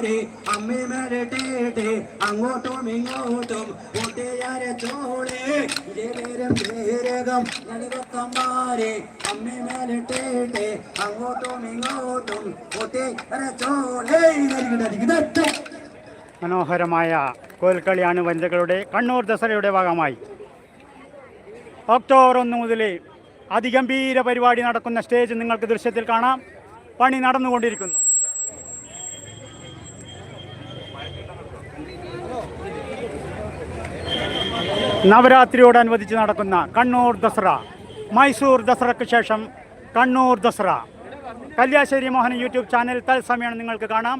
വക്കന്മാരെ അമ്മേ മേരട്ടേട്ടെ അങ്ങോട്ടും ഇങ്ങോട്ടും കൂട്ടുകാരെ ചോളെ. മേരട്ടേട്ടെ അങ്ങോട്ടും ഇങ്ങോട്ടും കൂട്ടുകാരെ ചോളെ. മനോഹരമായ കോൽക്കളിയാണ് വനിതകളുടെ കണ്ണൂർ ദസറയുടെ ഭാഗമായി. ഒക്ടോബർ ഒന്ന് മുതൽ അതിഗംഭീര പരിപാടി നടക്കുന്ന സ്റ്റേജ് നിങ്ങൾക്ക് ദൃശ്യത്തിൽ കാണാം. പണി നടന്നുകൊണ്ടിരിക്കുന്നു. നവരാത്രിയോടനുബന്ധിച്ച് നടക്കുന്ന കണ്ണൂർ ദസറ മൈസൂർ ദസറയ്ക്ക് ശേഷം കണ്ണൂർ ദസറ. കല്യാശ്ശേരി മോഹൻ യൂട്യൂബ് ചാനൽ തത്സമയം നിങ്ങൾക്ക് കാണാം.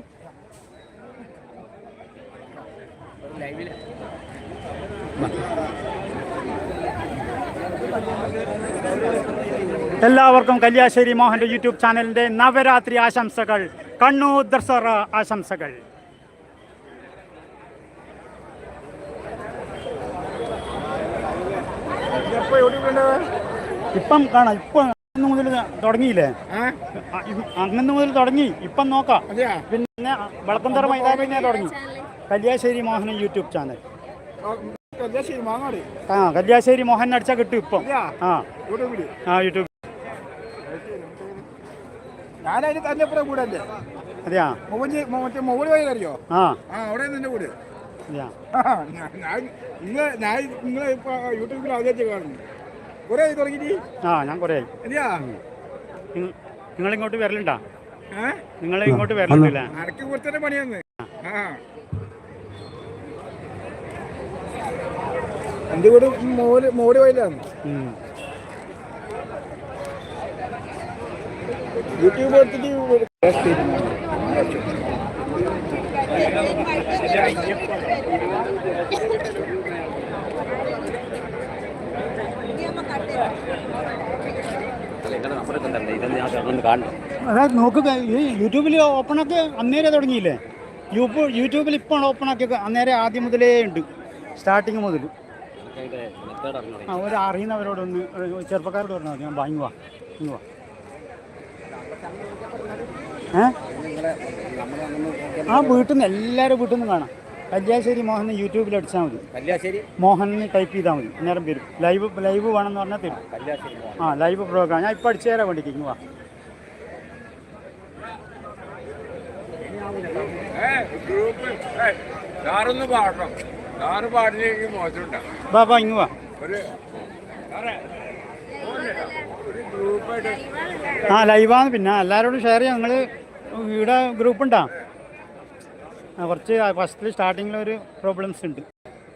എല്ലാവർക്കും കല്യാശ്ശേരി മോഹന്റെ യൂട്യൂബ് ചാനലിന്റെ നവരാത്രി ആശംസകൾ കണ്ണൂർ ദസറ ആശംസകൾ. ഇപ്പം കാണാം ഇപ്പം അന്ന് മുതൽ തുടങ്ങിയില്ലേ? അന്നു മുതൽ തുടങ്ങി ഇപ്പം നോക്കാം. പിന്നെ വളക്കന്തറ മൈതാനിനെ തുടങ്ങി. Kalliasseri Mohan YouTube channel. ആ കല്യാശ്ശേരി മോഹൻ അടിച്ചാൽ കിട്ടും ഇപ്പം. ആ. ആ യൂട്യൂബ്. ഞാനതിന് തന്നെ ഇപ്പുറം കൂടെ അല്ലേ അതെയാ? മൊബൈൽ മറ്റേ മൊബൈൽ വഴി അറിയോ ആ. ആ അവിടെ നിന്റെ കൂടെ. ഞാൻ നിങ്ങൾ ഞാൻ നിങ്ങളെ ഇപ്പൊ യൂട്യൂബിൽ ആദ്യമായിട്ട് കാണുന്നു. കുറെ ആയി തുടങ്ങിയിട്ട്? ആ ഞാൻ കുറേ ആയി. അതെയാ നിങ്ങ- നിങ്ങളിങ്ങോട്ട് വരലുണ്ടാ? നിങ്ങൾ ഇങ്ങോട്ട് വരലുണ്ടല്ലേ? അടക്ക് കൊടുത്തന്നെ പണിയാന്ന്? ആ. എന്റെ കൂടെ മോര് മോര് വയലാണ്. യൂട്യൂബ് എടുത്തിട്ട് അതായത് നോക്കുക ഈ യൂട്യൂബിൽ ഓപ്പണൊക്കെ അന്നേരം തുടങ്ങിയില്ലേ? യൂട്യൂബ് യൂട്യൂബിൽ ഇപ്പോൾ ഓപ്പണാക്കി അന്നേരം ആദ്യം മുതലേ ഉണ്ട് സ്റ്റാർട്ടിങ് മുതൽ ആ ഒരു അറിയുന്നവരോടൊന്ന് ചെറുപ്പക്കാരോട് പറഞ്ഞാൽ മതി. ഞാൻ ഇങ്ങുവാ ഏ? ആ വീട്ടിൽ നിന്ന് എല്ലാവരും വീട്ടിൽ നിന്ന് കാണാം. കല്യാശ്ശേരി മോഹൻ യൂട്യൂബിൽ അടിച്ചാൽ മതി. കല്യാശ്ശേരി? മോഹൻ ടൈപ്പ് ചെയ്താൽ മതി. അന്നേരം വരും. ലൈവ് ലൈവ് വേണമെന്ന് പറഞ്ഞാൽ തരും. കല്യാശ്ശേരി ആ ലൈവ് പ്രോഗ്രാം ഞാൻ ഇപ്പം അടിച്ചു തരാൻ വേണ്ടിക്ക് വാ ഗ്രൂപ്പ് സാറൊന്ന് പാടണം സാറ് പാടില്ലെങ്കിൽ മോശമുണ്ടാവും ബാ ബാ ഇങ്ങ് വാ. ഒരു ആ ലൈവാണ് പിന്നെ. എല്ലാവരോടും ഷെയർ ചെയ്യാം. നിങ്ങൾ ഇവിടെ ഗ്രൂപ്പ് ഉണ്ടാ? ആ കുറച്ച് ഫസ്റ്റിൽ സ്റ്റാർട്ടിങ്ങിൽ ഒരു പ്രോബ്ലംസ് ഉണ്ട്.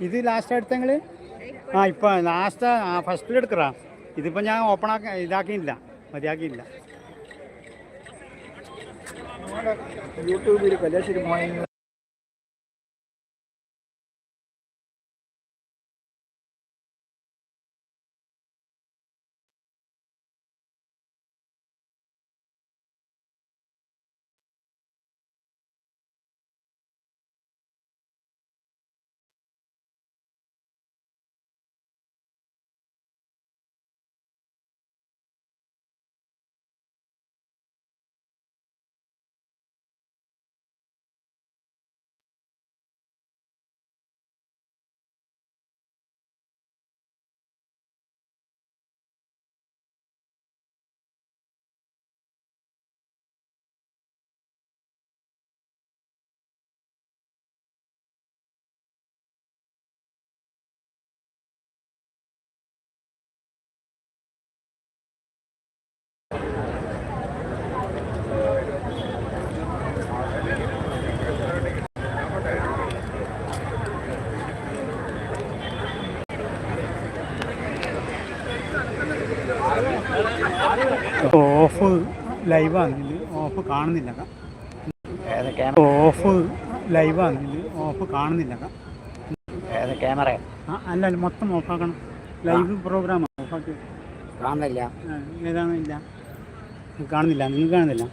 ഇത് ലാസ്റ്റ് എടുത്തെങ്കിൽ ആ ഇപ്പം ലാസ്റ്റ് ഫസ്റ്റിൽ എടുക്കറാ. ഇതിപ്പോൾ ഞാൻ ഓപ്പൺ ആക്കി ഇതാക്കിയില്ല. മതിയാക്കിയില്ല. യൂട്യൂബിൽ ഓഫ് ലൈവാണ് ഇത് ഓഫ് കാണുന്നില്ല. ഓഫ് ലൈവാണ് ഇത് ഓഫ് കാണുന്നില്ല. ക്യാമറ? അല്ല മൊത്തം ഓഫാക്കണം ലൈവ് പ്രോഗ്രാമാണ് ഓഫാക്കി കാണുന്നില്ല. ഏതാണ് ഇല്ല? കാണുന്നില്ല നിങ്ങൾ കാണുന്നില്ല?